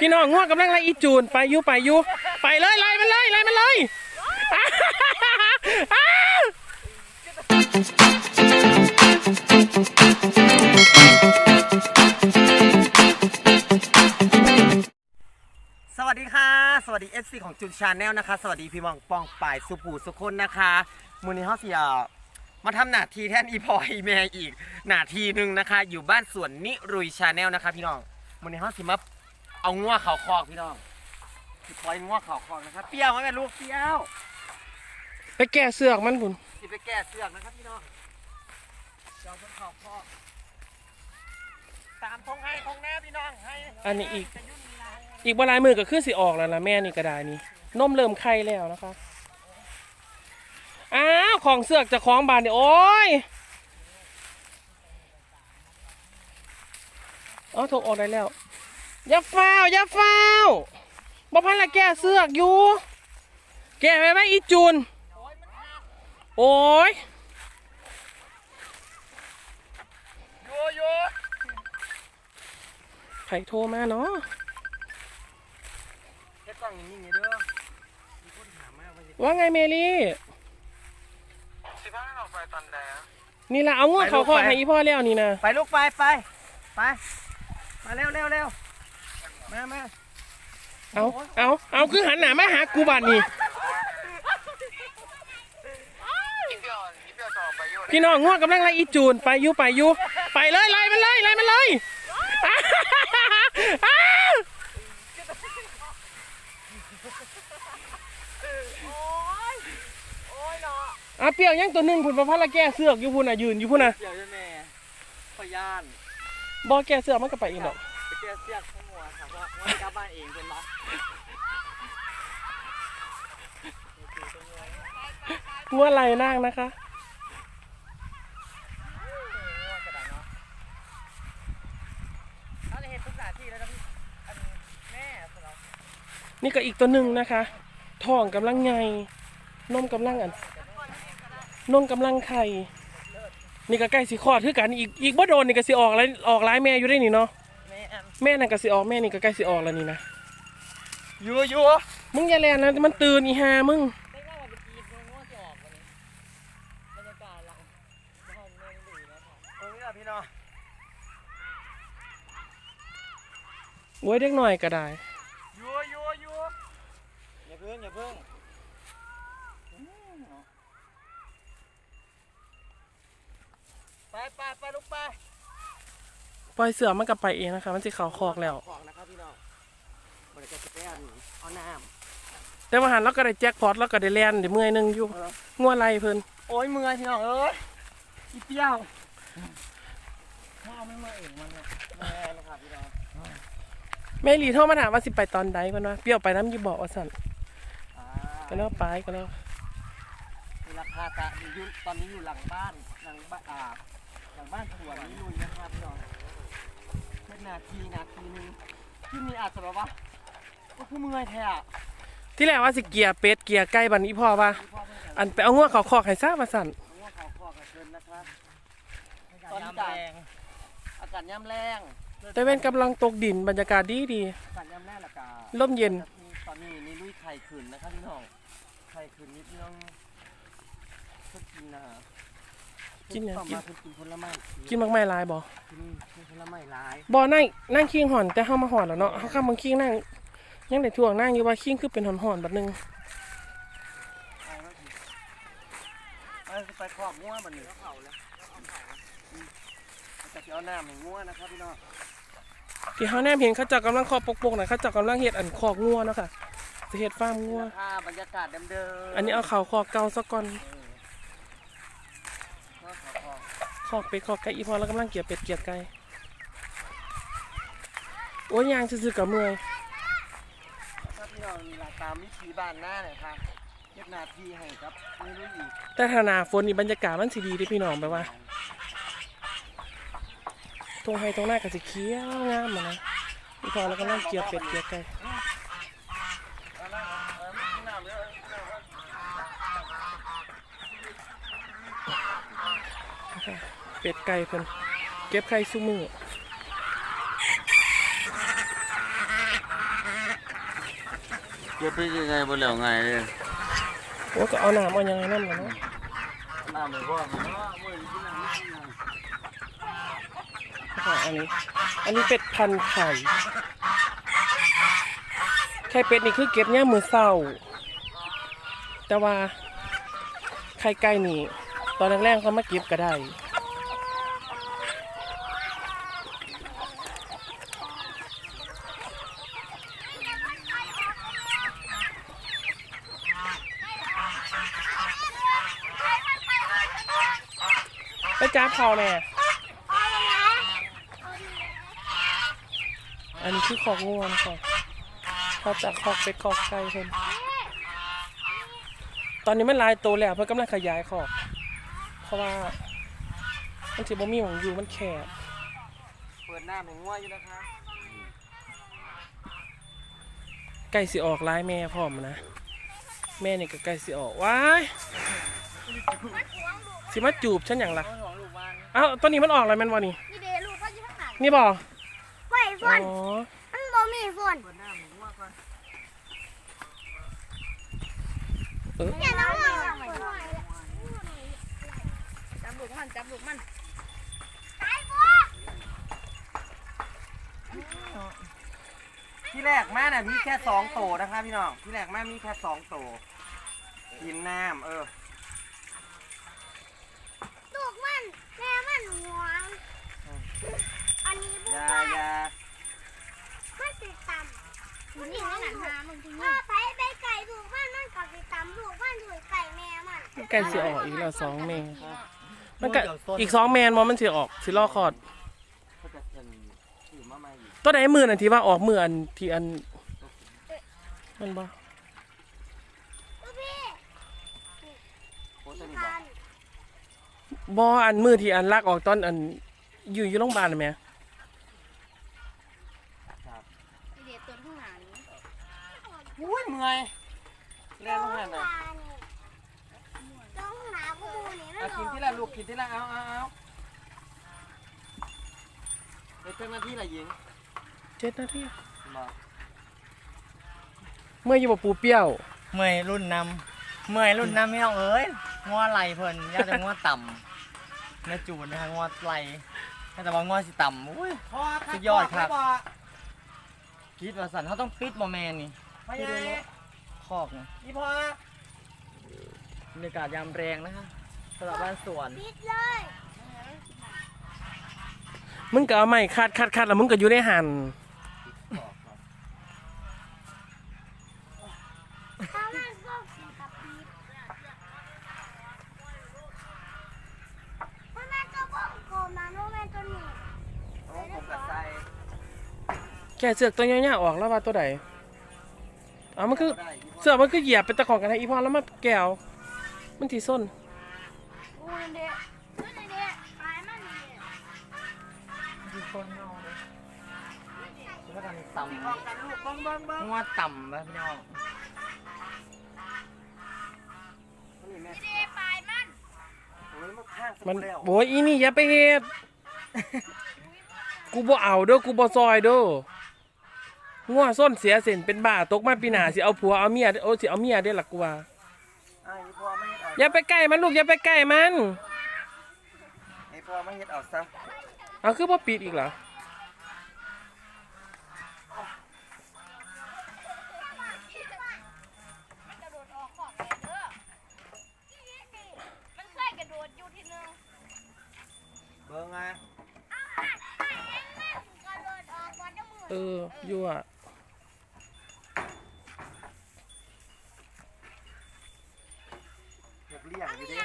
พี่น้องง่วงกำลังไล่อีจูนไปอยูไปอยูไปเลยไล่มันเลยไล่มันเลยอ้าวสวัสดีค่ะ สวัสดี FC ของจุนชาแนลนะคะ สวัสดีพี่มองปองป่ายสุภูสุคนนะคะมูลนิธิเสียมาทำหน้าที่แทนอีพออีแม่อีกหน้าที่หนึ่งนะคะ อยู่บ้านสวนนิรุยชาแนลนะคะพี่น้อง มูลนิธิสิมาเอางัวเขาคอกพี่น้องสิปล่อยงัวเขาคอกนะครับเปรี้ยวไหมแม่ลูกเปรี้ยวไปแก้เสือกมันพุ่นสิไปแก้เสือกนะครับพี่น้องเจ้าคนเขาคอกตามทงให้ทงหน้าพี่น้องให้อันนี้อีกจะยุ่งมีอะไรอีกบหลายมือก็คือสิออกแล้วล่ะแม่นี่ก็ได้นี่นมเริ่มไข่แล้วนะคะอ้าวของเสือกจะคล้องบานเนี่ยโอ้ย อ๋อถูกออกได้แล้วอย่าฟ้าวอย่าฟ้าวบ่พันละแก้เสือกอยู่ แก้ไปไหมอีจูน โอ้ยโยโย่ไผโทรมาเนาะเฮ็ดกล้องอย่างนี้ไงเด้อมีคนถามมากว่าจะว่าไงเมลี่สิพาเราไปตอนใดอะนี่ละเอางวดเขาคอให้อีพ่อแล้วนี่นะไปลูกไปไปไป มาเร็วเร็วเร็วมามาเอาเอาเอาคือหันหน้ามาหากูบัดนี่พี่น้องง่วงกำลังไล่อีจูนไปอยูไปอยูไปเลยไล่มันเลยไล่มันเลยอ้าวอะเปรี้ยวยังตัวหนึ่งพุ่นประพัดละแก้เสือกอยู่พุ่นอะยืนอยู่พุ่นอะเดี๋ยวจะแม่พยาน บอแก้เสือกมันก็ไปอีกดอกไปเจอเสียกทั้งหัวถามว่าวันกลับบ้านเองเป็นปะงัวไหลนั่งนะคะ เขาเลยเห็นทุกสถานที่แล้วนะพี่อันแม่สำหรับนี่ก็อีกตัวหนึ่งนะคะท้องกำลังไงนมกำลังอันนมกำลังไข่ นี่ก็ใกล้สิคลอดคือกันอีกอีกบ่โดนนี่ก็สิออกแล้วออกหลายแม่อยู่ได้นี่เนาะแม่แม่นั่นก็สิออกแม่นี่ก็ใกล้สิออกแล้วนี่นะยัวยัวมึงอย่าแลนนะมันตื่นอีหามึงไม่ว่าวันเมื่อกี้มันง่วงจะออกวันนี้บรรยากาศหลังห้องแม่ไม่ดีนะครับตรงนี้แหละพี่น้องโว้ยเด็กหน่อยก็ได้ ยัวยัวยัวอย่าเพิ่งอย่าเพิ่ง ไปไปไปลูกไปปล่อยเสือมันก็ไปเองนะคะ มันสิเข่าคอกแล้ว ของนะครับพี่น้องบริการจะไปเอาเอาน้แต่ว่าหันเราก็ได้แจ็คพอตแล้วก็ได้แลนได้เมื่อยหนึงอยู่งัวไหลเพิ่นำโอ้ยเมื่อยพี่น้องเอ้ยอีเปรี้ยวข้าวไม่เมื่อยเองมันเนี่ยแม่นะครับพี่น้องแม่หลีโทรมาถามว่าสิไปตอนใดเพิ่นว่าเปรี้ยวไปน้ำอยี่บอกว่าสั่นอ่าก็แล้วไปก็แล้วมีราคาตะอยู่ตอนนี้อยู่หลังบ้านหลังบ้านอ่า หลังบ้านสวนนี้ลุยนะครับพี่น้องเป็นนาทีนาทีหนึงที่มีอาจจะแบบว่าก็คือเมื่อยแท้อะที่แรกว่าสิเกียร์เป็ดเกียร์ไก่บัดนี้พ่อว่าพี่พ่อเพิ่งจะอันไปเอางัวเขาคอกให้ซ่ามาสั่นรู้ว่าเขาคอกระเชิญนะครับตอนนี้จ่ายอากาศย่ำแรงแต่เว้นกำลังตกดินบรรยากาศดีดีอากาศย่ำแรงละกาๆลมเย็นตอนนี้นี่ลุยไข่ขืนนะครับพี่น้องไข่ขืนนิดน้องเพิ่งกินนะ กินหยังต่อกินมาเพิ่งกินผลไม้กินมากไม่ลายบ่กินกินผลไม้หลาย บ่นั่งนั่งคิงหอนแต่เฮามาหอนแล้วเนาะเฮาข้ามบางคิงนั่งยังได้ถ่วงนั่งอยู่ว่าคิงคือเป็นหอนๆแบบนึงเอาแล้วสิเอาไปครอบงัวบันนี้เขาแล้วอืมเอาจะเอาน้ำให้งัวนะครับพี่น้องที่เฮาแนมเห็นเขาเจ้ากำลังคอปกๆน่ะเขาเจ้ากำลังเฮ็ดอันคอกงัวเนาะค่ะสิเฮ็ดฟาร์มงัวภาพบรรยากาศเดิมๆอันนี้เอาเขาคอกเก่าซะก่อน เออขอขอ ค อกเป็ดคอกไก่อีพอแล้วกำลังเกลียเป็ดเกลียไก่โอ้ยยางซื่อๆกับเมื่อยครับพี่น้องนี่ละตามวิธีบ้านหน้าเนี่ยครับเฮ็ดหนาทีให้ครับไม่รู้อีกแต่ถ้าหนาฝนนี่บรรยากาศมันสิดีเด้พี่น้องแบบว่าตรงไฮตรงหน้าก็สิเขียวงามอะนะอีพอแล้วกำลังเกลียเป็ดเกลียไก่เอาละ เป็ดไก่เพิ่นเก็บไข่ซุ้มือเก็บไปยังไงบ่แล้วไงเลยโอ้ก็เอาน้ำเอายังไงนั่นกันเนาะน้ำไม่พอค่ะอันนี้ อันนี้เป็ดพันไข่ ไข่เป็ดนี่คือเก็บเนี่ยมือเศร้า แต่ว่าไข่ไก่นี่ ตอนแรกๆเขามาเก็บก็ได้ ไปจ้าพอแม่อันนี้คือขอกงูนะคะเขาจากขอกเป็ดขอกไก่เพิ่นตอนนี้มันหลายโตแล้วเพิ่นกำลังขยายขอก เพราะว่ามันสิบ่มีหมองอยู่มันแคบเปิดหน้าแมงงัวอยู่นะคะไก่สิออกหลายแม่พร้อมนะ แม่นี่ก็ไก่สิออกว้ายสิมาจูบฉันอย่างล่ะ เอ้าตัวนี้มันออกแล้วแม่นบ่นี่นี่เดลูกก็อยู่ข้างหลังนี่บ่ไว้ฝอ๋นอมันบ่มีฝนเปิดหน้าแมงงัวก่อนเออ เนี่ยน้องมันฝนจับลูกมันจับลูกมันตายบัวที่แรกแม่น่ะมีแค่สองโตนะคะพี่น้องที่แรกแม่มีแค่สองโตกินน้ำเออ ลูกมันแม่มันหวง อันนี้บัอยาวอยามันติดตามมันนี่นั่นหามึงที่นี่ไปไปไก่ลูกมันมันก็ติดตามลูกมันด้วยไก่แม่มันไก่สิออกอีกแล้วสองแม่มันก็อีกสองแมนมอมันสิออกสิล่อคลอด เขาจะเป็นถือมาใหม่อีกตัวไหนมืออันที่ว่าออกมืออันที่อันมันบ่ลูกพี่โอ้ตัวสี่นี้บอพักนบ่อันมือที่อันลักออกตอนอันอยู่อยู่โรงพยาบาลน่ะแหม่ นี่เด็ดตัวข้างหลัง อุ้ยเมื่อยเล่นลงหันตอะต้องหนากูนี่มันเอากินที่ละลูกกินที่ละเอาเอาเอาเป็นเจ้าหน้าที่ละหญิงเจ็ดนาทีบอกเมื่ออยู่บ่ปูเปรี้ยว เมื่อยรุ่นนำเมื่อยรุ่นนำไม่ต้องเอ้ยงัวไหลเพิ่นย่าจะงัวต่ำเนื้อจูดนะฮะงัวไหลแต่ว่างัวสิต่ำอุ้ย พอครับสุดยอดครับพอคิดว่าสันเขาต้องปิดบอแมนนี่ พอยังไงคอกนะอีพอบรรยากาศยามแรงนะคะสำหรับบ้านสวนปิดเลยมึงก็เอาไม้คาดคาดคาดแล้วมึงก็อยู่ในหันถ้ามันก็ปิดกับปิดมันแม่ก็บ้องโกมนะโนแม่ตัวนี้ โอ้ผมกับใส่แกเสือกตัวยาวๆออกแล้วว่าตัวใด เอามันคือเสือมันคือเหยียบเป็นตะของกันให้อีพอแล้วมาแก้วมันที่ส้นกูนี่เด็กนี่เด็กตายมันนี่มีคนเอาเลยงัวกันต่ำงัวต่ำแบบนี้นี่แม่เด็กตายมันโอ้ยมันข้างสุดมันแล้วโอ้ยอีนี่อย่าไปเฮ็ดกูบ่เอาเด้อกูบ่ซอยเด้อ งัวส้นเสียเส้นเป็นบ้าตกมาปีหน้าสิเอาผัวเอาเมียโอ้สิเอาเมียได้อล่ะกูว่าอะอีพอไม่เฮ็ดเอาอย่าไปใกล้มันลูกอย่าไปใกล้มันอีพอไม่เฮ็ดเอาซะเอาคือบ่ปิดอีกเหรอมันกระโดดออกขอบแกเด้อมันเคยกระโดดอยู่ทีนึงเบิ้งอะกระโดดออกก่อนจะมือเอออยู่อะ อยาก เลี้ยงอยู่ดิ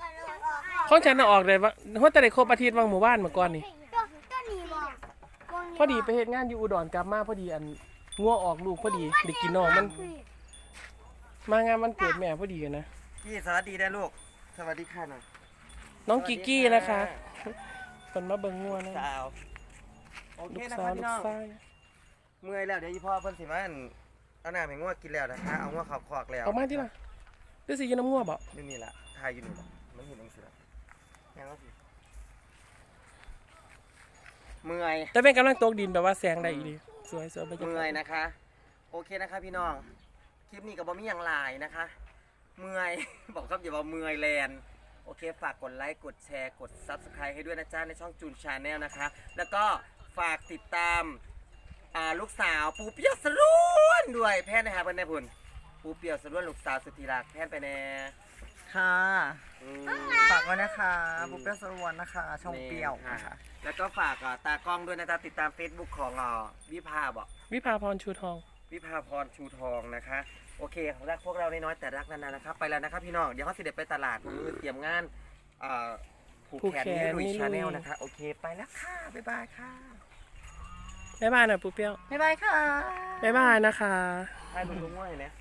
กระโดดออกของฉันน่ะออกได้ว่าเพราะแต่ได้ครบอาทิตย์วางหมู่บ้านเมื่อก่อนนี่ตัวตัวนี้บอกพอดีไปเฮ็ดงานอยู่อุดรกลับมาพอดีอันงัวออกลูกพอดีได้กินน้องมัน มางานวันเกิดแม่พอดีกันนะ พี่สวัสดีได้ลูก สวัสดีค่ะหน่อยน้องกิกกี้นะคะเป็นมาเบิ่งงัวนะสาวโอเคลูกนะสาควรับลูพี่กน้องชายเมื่อยแล้วเดี๋ยวอีพ่อเพิ่นสิมาอั่นเอาหน้าให้งัวกินแล้วนะคะเอางัวขับคอกแล้วออกมาที่ล่ะ ดูสิอยืนน้ำงัวบ่อยู่นี่ล่ะทายอยู่นี่ล่ะมันเห็นจังซี่ล่ะยังเอาสิเมื่อยแต่เป็นกำลังตกดินแบบว่าแสงได้อีดีสวยสวยบรรยากาศเมื่อยนะคะ โอเคนะคะ พี่น้องลิปนี้กับบอมี่อย่างหลายนะคะ เมื่อย บอกครับอย่าว่าเมื่อยแลนด์โอเค ฝากกดไลค์ กดแชร์ กด Subscribe ให้ด้วยนะจ๊ะ ในช่องจูนชาแนลนะคะ แล้วก็ฝากติดตามอ่าลูกสาวปูเปียวสรุนด้วยแพทย์นะคะเพื่อนแน่พุ่น ปูเปียวสรุนลูกสาวสุดที่รักแพทย์ไปแน่ค่ะ อืม ฝากไว้นะคะบุฟเฟ่ต์สรวนนะคะ ช่องเปรี้ยวนี่นะคะ แล้วก็ฝากอ่าตากล้องด้วยนะจ๊ะติดตาม Facebook ของอ่าวิภาบอกวิภาพรชูทอง วิภาพรชูทองนะคะ โอเครักพวกเราน้อยๆแต่รักนานๆนะครับ ไปแล้วนะครับพี่น้อง เดี๋ยวเขาสิเด็ดไปตลาดมือเตรียมงานอ่าผูกแขนผูกแขนให้ลุยให้ลุย ชาแนลนะคะ โอเคไปแล้วค่ะ บ๊ายบายค่ะ บ๊ายบายหน่อยปูเปี้ยว บ๊ายบายค่ะ บ๊ายบายนะคะ ให้ลุงลุงว่าไงเนี่ย